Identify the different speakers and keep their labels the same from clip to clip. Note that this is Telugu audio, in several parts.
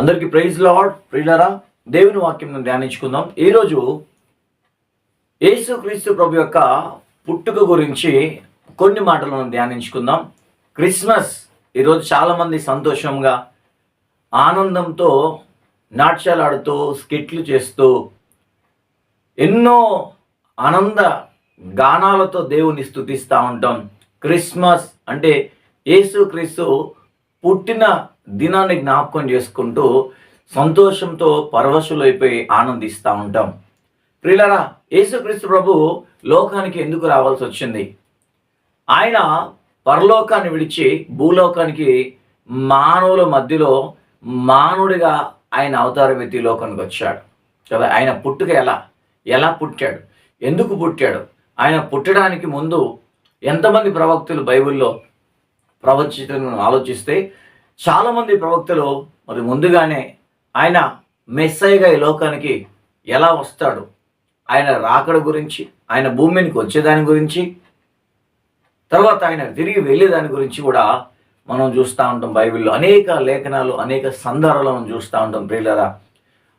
Speaker 1: అందరికీ ప్రైజ్ లార్డ్ ప్రియులరా దేవుని వాక్యం ధ్యానించుకుందాం. ఈరోజు యేసుక్రీస్తు ప్రభు యొక్క పుట్టుక గురించి కొన్ని మాటలను ధ్యానించుకుందాం. క్రిస్మస్ ఈరోజు చాలామంది సంతోషంగా ఆనందంతో నాట్యాలాడుతూ స్కిట్లు చేస్తూ ఎన్నో ఆనంద గానాలతో దేవుని స్తుతిస్తూ ఉంటాం. క్రిస్మస్ అంటే యేసుక్రీస్తు పుట్టిన దినాన్ని జ్ఞాపకం చేసుకుంటూ సంతోషంతో పరవశులైపోయి ఆనందిస్తూ ఉంటాం. ప్రిలరా యేసుక్రీస్తు ప్రభు లోకానికి ఎందుకు రావాల్సి వచ్చింది? ఆయన పరలోకాన్ని విడిచి భూలోకానికి మానవుల మధ్యలో మానవుడిగా ఆయన అవతారం ఎత్తి లోకానికి వచ్చాడు. కదా ఆయన పుట్టుక ఎలా? ఎలా పుట్టాడు? ఎందుకు పుట్టాడు? ఆయన పుట్టడానికి ముందు ఎంతమంది ప్రవక్తులు బైబిల్లో ప్రవచించడం ఆలోచిస్తే చాలామంది ప్రవక్తలు మరి ముందుగానే ఆయన మెస్సైగా ఈ లోకానికి ఎలా వస్తాడు? ఆయన రాకడ గురించి ఆయన భూమికి వచ్చేదాని గురించి తర్వాత ఆయన తిరిగి వెళ్ళేదాని గురించి కూడా మనం చూస్తూ ఉంటాం బైబిల్లో. అనేక లేఖనాలు అనేక సందర్భాలు మనం చూస్తూ ఉంటాం ప్రియులరా.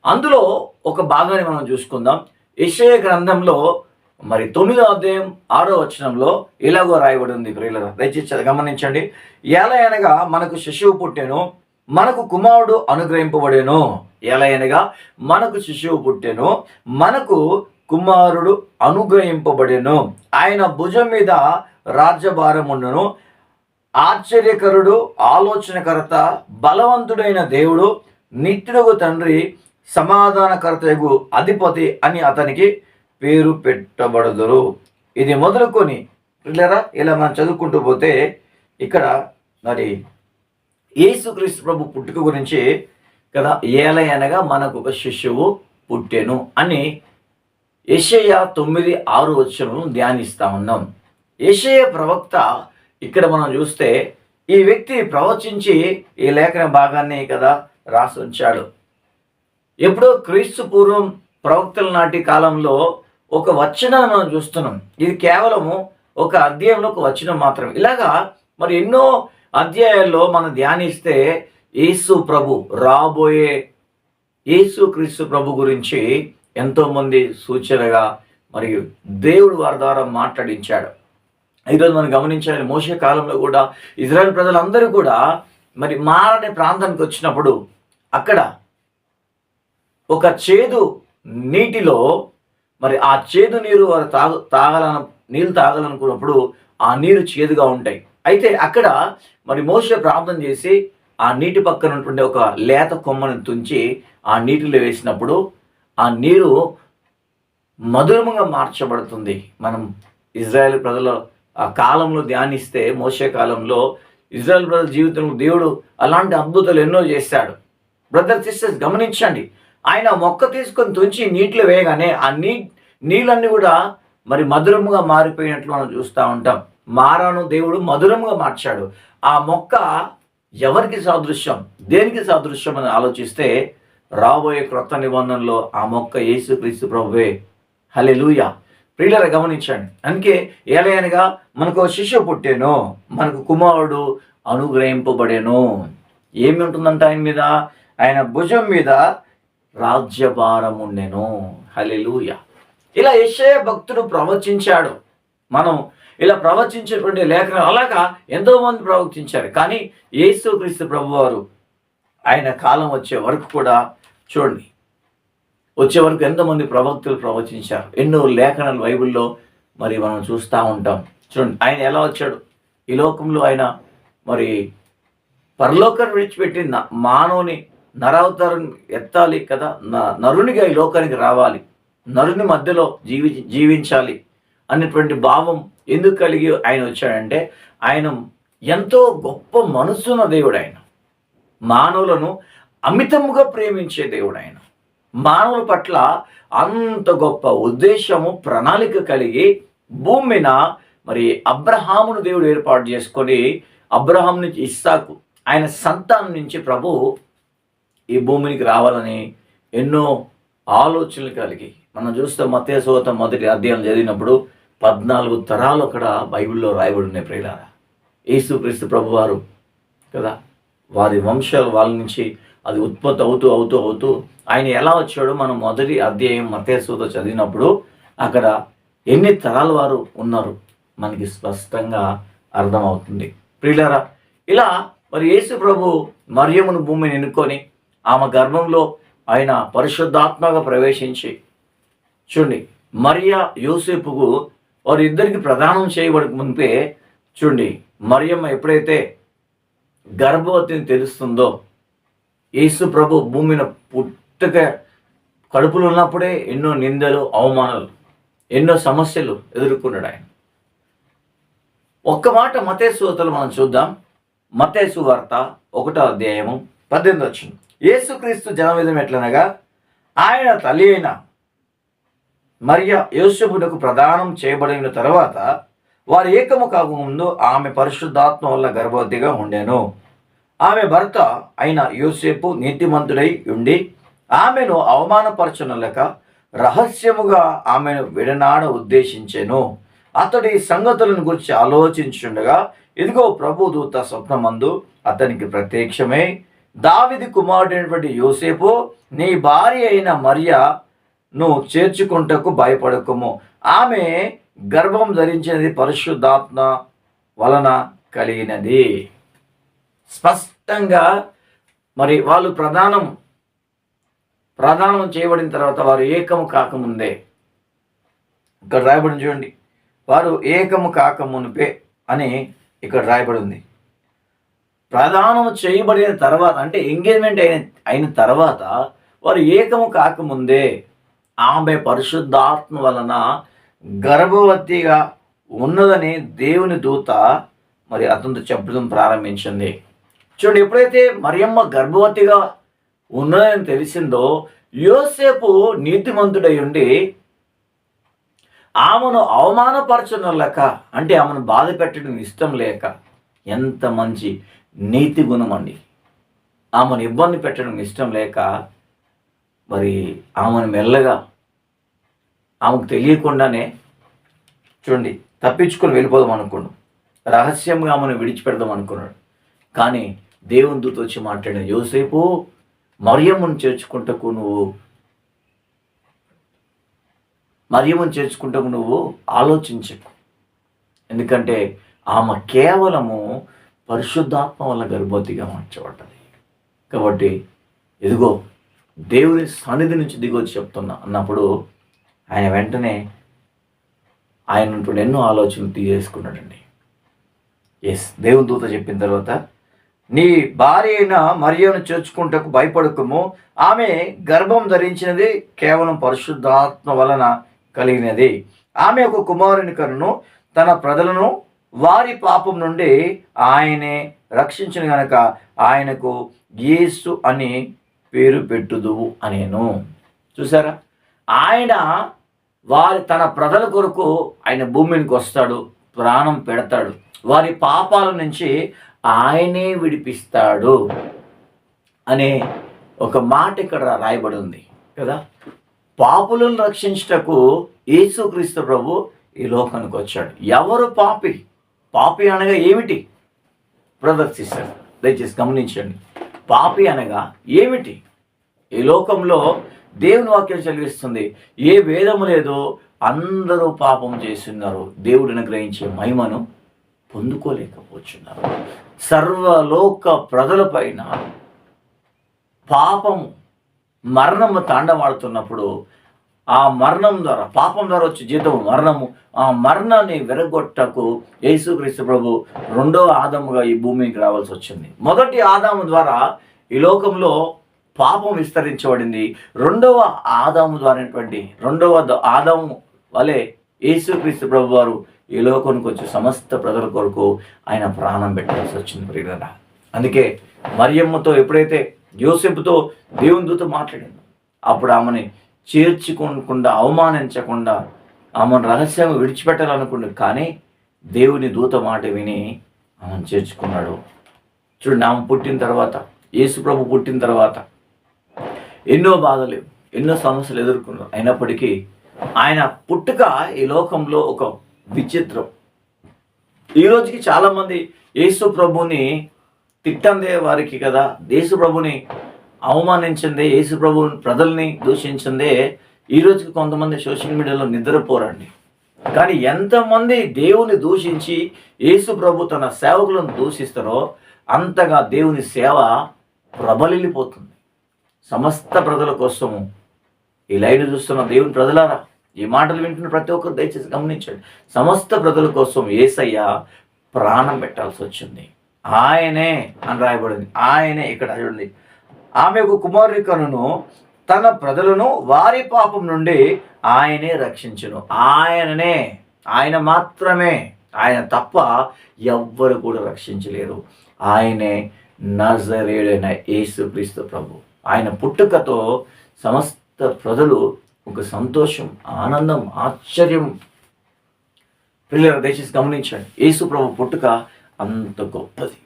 Speaker 1: అందులో ఒక భాగాన్ని మనం చూసుకుందాం. యెషయ గ్రంథంలో మరి తొమ్మిదో అధ్యాయం ఆరో వచనంలో ఇలాగో రాయబడి ఉంది ప్రియులరా దయచేసి గమనించండి. ఎలా అనగా మనకు శిశువు పుట్టెను మనకు కుమారుడు అనుగ్రహింపబడేను. ఎలయనగా మనకు శిశువు పుట్టెను మనకు కుమారుడు అనుగ్రహింపబడెను. ఆయన భుజం మీద రాజ్యభారం ఉండును. ఆశ్చర్యకరుడు ఆలోచనకర్త బలవంతుడైన దేవుడు నిత్యుడుగు తండ్రి సమాధానకర్తయగు అధిపతి అని అతనికి పేరు పెట్టబడదురు. ఇది మొదలుకొని పిల్లరా ఇలా మనం చదువుకుంటూ పోతే ఇక్కడ మరి యేసుక్రీస్తు ప్రభు పుట్టుక గురించి కదా ఏలయనగా మనకు ఒక శిష్యువు పుట్టెను అని యషయ తొమ్మిది ఆరు వచ్చను ధ్యానిస్తా ఉన్నాం. యషయ ప్రవక్త ఇక్కడ మనం చూస్తే ఈ వ్యక్తి ప్రవచించి ఈ లేఖన భాగాన్ని కదా రాసి ఉంచాడు. ఎప్పుడో క్రీస్తు పూర్వం ప్రవక్తల నాటి కాలంలో ఒక వచనాన్ని మనం చూస్తున్నాం. ఇది కేవలము ఒక అధ్యాయంలో ఒక వచనం మాత్రం ఇలాగా మరి ఎన్నో అధ్యాయాల్లో మనం ధ్యానిస్తే యేసు ప్రభు రాబోయే యేసు క్రీస్తు ప్రభు గురించి ఎంతోమంది సూచనగా మరియు దేవుడు వారి ద్వారా మాట్లాడించాడు. ఈరోజు మనం గమనించాలి మోసే కాలంలో కూడా ఇజ్రాయెల్ ప్రజలందరూ కూడా మరి మారని ప్రాంతానికి వచ్చినప్పుడు అక్కడ ఒక చేదు నీటిలో మరి ఆ చేదు నీరు వారు తాగు తాగాలను నీళ్ళు తాగాలనుకున్నప్పుడు ఆ నీరు చేదుగా ఉంటాయి. అయితే అక్కడ మరి మోస ప్రార్థన చేసి ఆ నీటి పక్కన ఉన్నటువంటి ఒక లేత కొమ్మను తుంచి ఆ నీటిలో వేసినప్పుడు ఆ నీరు మధురముగా మార్చబడుతుంది. మనం ఇజ్రాయెల్ ప్రజల ఆ కాలంలో ధ్యానిస్తే మోసే కాలంలో ఇజ్రాయెల్ ప్రజల జీవితంలో దేవుడు అలాంటి అద్భుతాలు ఎన్నో చేశాడు. బ్రదర్ సిస్టర్స్ గమనించండి. ఆయన మొక్క తీసుకొని తుంచి నీటిలో వేయగానే ఆ నీ నీళ్ళన్నీ కూడా మరి మధురముగా మారిపోయినట్లు మనం చూస్తూ ఉంటాం. మారాను దేవుడు మధురముగా మార్చాడు. ఆ మొక్క ఎవరికి సాదృశ్యం దేనికి సాదృశ్యం అని ఆలోచిస్తే రాబోయే క్రొత్త నిబంధనలో ఆ మొక్క యేసుక్రీస్తు ప్రభువే. హలే లూయ ప్రియులర గమనించండి. అందుకే ఏలయనగా మనకు ఒక శిశువు పుట్టేను మనకు కుమారుడు అనుగ్రహింపబడేను. ఏమి ఉంటుందంట ఆయన మీద? ఆయన భుజం మీద రాజ్యభారం ఉండెను హలెలూయ ఇలా యశయ భక్తుడు ప్రవచించాడు. మనం ఇలా ప్రవచించేటువంటి లేఖనం అలాగా ఎంతోమంది ప్రవచించారు. కానీ యేసుక్రీస్తు ప్రభువారు ఆయన కాలం వచ్చే వరకు కూడా చూడండి. వచ్చే వరకు ఎంతోమంది ప్రవక్తులు ప్రవచించారు. ఎన్నో లేఖనాలు బైబిల్లో మరి మనం చూస్తూ ఉంటాం. చూడండి ఆయన ఎలా వచ్చాడు? ఈ లోకంలో ఆయన మరి పరలోకం విడిచిపెట్టి మానవుని నరావతారం ఎత్తాలి కదా? న- నరునిగా ఈ లోకానికి రావాలి. నరుని మధ్యలో జీవి జీవించాలి అన్నటువంటి భావం ఎందుకు కలిగి ఆయన వచ్చాడంటే ఆయన ఎంతో గొప్ప మనసున్న దేవుడు ఆయన మానవులను అమితముగా ప్రేమించే దేవుడు ఆయన మానవుల పట్ల అంత గొప్ప ఉద్దేశము ప్రణాళిక కలిగి భూమిన మరి అబ్రహామును దేవుడు ఏర్పాటు చేసుకొని అబ్రహాం నుంచి ఇస్సాకు ఆయన సంతానం నుంచి ప్రభు ఈ భూమికి రావాలని ఎన్నో ఆలోచనలు కలిగి. మనం చూస్తే మతేసోత మొదటి అధ్యాయం చదివినప్పుడు పద్నాలుగు తరాలు అక్కడ బైబిల్లో రాయబడి ఉన్నాయి ప్రియులారా యేసుక్రీస్తు ప్రభువారు కదా వారి వంశాలు వాళ్ళ నుంచి అది ఉత్పత్తి అవుతూ అవుతూ అవుతూ ఆయన ఎలా వచ్చాడో మనం మొదటి అధ్యాయం మతేసుతో చదివినప్పుడు అక్కడ ఎన్ని తరాల వారు ఉన్నారు మనకి స్పష్టంగా అర్థమవుతుంది. ప్రియులారా ఇలా మరి యేసు ప్రభు మరియమును భూమిని ఎన్నుకొని ఆమె గర్భంలో ఆయన పరిశుద్ధాత్మగా ప్రవేశించి చూడండి మరియా యూసేపుకు వారి ఇద్దరికి ప్రదానం చేయబడక మునిపే చూడండి మరియమ్మ ఎప్పుడైతే గర్భవతిని తెలుస్తుందో యేసు ప్రభు భూమిని పుట్టక కడుపులో ఉన్నప్పుడే ఎన్నో నిందలు అవమానాలు ఎన్నో సమస్యలు ఎదుర్కొన్నాడు ఆయన. ఒక్క మాట మతేశ్వతలు మనం చూద్దాం. మతేసు వార్త ఒకటో అధ్యాయము పద్దెనిమిది వచ్చింది యేసుక్రీస్తు జనవిధం ఎట్లనగా ఆయన తల్లి అయిన మరియ యోసేపునకు ప్రదానం చేయబడిన తర్వాత వారి ఏకము కాకముందు ఆమె పరిశుద్ధాత్మ వల్ల గర్భవతిగా ఉండెను. ఆమె భర్త అయిన యోసేపు నీతిమంతుడై ఉండి ఆమెను అవమానపరచనులక రహస్యముగా ఆమెను విడనాడ ఉద్దేశించెను. అతడి సంగతులను గురించి ఆలోచించుండగా ఇదిగో ప్రభు దూత స్వప్నమందు అతనికి ప్రత్యక్షమై దావిది కుమారుడైనటువంటి యోసేపు నీ భార్య అయిన మరియ నువ్వు చేర్చుకుంటకు భయపడకము. ఆమె గర్భం ధరించినది పరిశుద్ధాత్మ వలన కలిగినది. స్పష్టంగా మరి వాళ్ళు ప్రధానం ప్రధానం చేయబడిన తర్వాత వారు ఏకము కాకముందే. ఇక్కడ రాయబడి చూడండి. వారు ఏకము కాకమునిపే అని ఇక్కడ రాయబడి ఉంది ప్రదానం చేయబడిన తర్వాత అంటే ఎంగేజ్మెంట్ అయిన అయిన తర్వాత వారు ఏకము కాకముందే ఆమె పరిశుద్ధాత్మ వలన గర్భవతిగా ఉన్నదని దేవుని దూత మరి అతనితో చెప్పడం ప్రారంభించింది. చూడండి ఎప్పుడైతే మరియమ్మ గర్భవతిగా ఉన్నదని తెలిసిందో యోసేపు నీతిమంతుడై ఉండి ఆమెను అవమానపరచనలేక అంటే ఆమెను బాధ పెట్టడం ఇష్టం లేక ఎంత మంచి నీతి గుణం అండి. ఆమెను ఇబ్బంది పెట్టడం ఇష్టం లేక మరి ఆమెను మెల్లగా ఆమెకు తెలియకుండానే చూడండి తప్పించుకొని వెళ్ళిపోదాం అనుకున్నాడు రహస్యంగా ఆమెను విడిచిపెడదాం అనుకున్నాడు. కానీ దేవుని దూత వచ్చి మాట్లాడిన యోసేపు మరియమ్మను చేర్చుకుంటకు నువ్వు మరియమ్మను చేర్చుకుంటకు నువ్వు ఆలోచించకు. ఎందుకంటే ఆమె కేవలము పరిశుద్ధాత్మ వల్ల గర్భవతిగా మార్చబడ్డది. కాబట్టి ఎదుగో దేవుని సన్నిధి నుంచి దిగొచ్చి చెప్తున్నా. అన్నప్పుడు ఆయన వెంటనే ఆయన ఎన్నో ఆలోచనలు తీసేసుకున్నాడండి. ఎస్ దేవుని దూత చెప్పిన తర్వాత నీ భార్య అయిన మరియను చేర్చుకుంటకు భయపడకము. ఆమె గర్భం ధరించినది కేవలం పరిశుద్ధాత్మ వలన కలిగినది. ఆమె ఒక కుమారుని కరును తన ప్రజలను వారి పాపం నుండి ఆయనే రక్షించిన గనక ఆయనకు యేసు అని పేరు పెట్టుదువు అనేను. చూసారా ఆయన వారి తన ప్రజల కొరకు ఆయన భూమికి వస్తాడు ప్రాణం పెడతాడు. వారి పాపాల నుంచి ఆయనే విడిపిస్తాడు అనే ఒక మాట ఇక్కడ రాయబడి ఉంది కదా? పాపులను రక్షించుటకు యేసుక్రీస్తు ప్రభు ఈ లోకానికి వచ్చాడు. ఎవరు పాపి? పాపి అనగా ఏమిటి? ప్రదర్శిస్తాడు. దయచేసి గమనించండి. పాపి అనగా ఏమిటి? ఈ లోకంలో దేవుని వాక్యం చదివిస్తుంది. ఏ వేదము లేదో అందరూ పాపం చేస్తున్నారు. దేవుడిని గ్రహించే మహిమను పొందుకోలేకపోతున్నారు. సర్వలోక ప్రజలపైన పాపం మరణము తాండవాడుతున్నప్పుడు ఆ మరణం ద్వారా పాపం ద్వారా వచ్చే జీతము మరణము ఆ మరణాన్ని విరగొట్టకు యేసుక్రీస్తు ప్రభు రెండో ఆదముగా ఈ భూమికి రావాల్సి వచ్చింది. మొదటి ఆదాము ద్వారా ఈ లోకంలో పాపం విస్తరించబడింది. రెండవ ఆదాము ద్వారాటువంటి రెండవ ద- ఆదాము వలె యేసుక్రీస్తు ప్రభు వారు ఈ లోకానికి వచ్చి సమస్త ప్రజల కొరకు ఆయన ప్రాణం పెట్టాల్సి వచ్చింది ప్రియులరా. అందుకే మరియమ్మతో ఎప్పుడైతే యోసెపుతో దేవుని దూత మాట్లాడిందో అప్పుడు ఆమెని చేర్చుకోకుండా అవమానించకుండా ఆమెను రహస్యం విడిచిపెట్టాలనుకుంది కానీ దేవుని దూత మాట విని ఆమెను చేర్చుకున్నాడు. చూడండి ఆమె పుట్టిన తర్వాత యేసుప్రభు పుట్టిన తర్వాత ఎన్నో బాధలు ఎన్నో సమస్యలు ఎదుర్కొన్నారు. అయినప్పటికీ ఆయన పుట్టుక ఈ లోకంలో ఒక విచిత్రం. ఈ రోజుకి చాలామంది యేసు ప్రభుని తిట్టందే వారికి కదా. యేసు ప్రభుని అవమానించిందే యేసు ప్రభు ప్రజల్ని దూషించిందే. ఈరోజుకి కొంతమంది సోషల్ మీడియాలో నిద్రపోరండి. కానీ ఎంతమంది దేవుని దూషించి యేసు ప్రభు తన సేవకులను దూషిస్తారో అంతగా దేవుని సేవ ప్రబలిల్లిపోతుంది. సమస్త ప్రజల కోసము ఈ లైవ్ చూస్తున్న దేవుని ప్రజలారా ఈ మాటలు వింటున్న ప్రతి ఒక్కరు దయచేసి గమనించండి. సమస్త ప్రజల కోసం ఏసయ్య ప్రాణం పెట్టాల్సి వచ్చింది. ఆయనే అని రాయబడింది. ఆయనే ఇక్కడ చూడండి ఆమె ఒక కుమారికను తన ప్రజలను వారి పాపం నుండి ఆయనే రక్షించును. ఆయననే ఆయన మాత్రమే. ఆయన తప్ప ఎవ్వరు కూడా రక్షించలేరు. ఆయనే నజరేడైన యేసుక్రీస్తు ప్రభు. ఆయన పుట్టుకతో సమస్త ప్రజలు ఒక సంతోషం ఆనందం ఆశ్చర్యం. పిల్లలు దయచేసి గమనించండి. యేసు ప్రభు పుట్టుక అంత గొప్పది.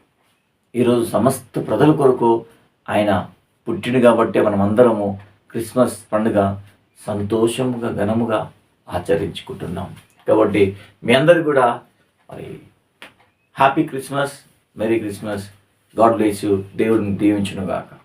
Speaker 1: ఈరోజు సమస్త ప్రజల కొరకు ఆయన పుట్టిడు కాబట్టే మనం అందరము క్రిస్మస్ పండుగ సంతోషముగా ఘనముగా ఆచరించుకుంటున్నాం. కాబట్టి మీ అందరు కూడా మరి happy Christmas merry Christmas. God bless you. దేవుడిని దీవించునుగాక.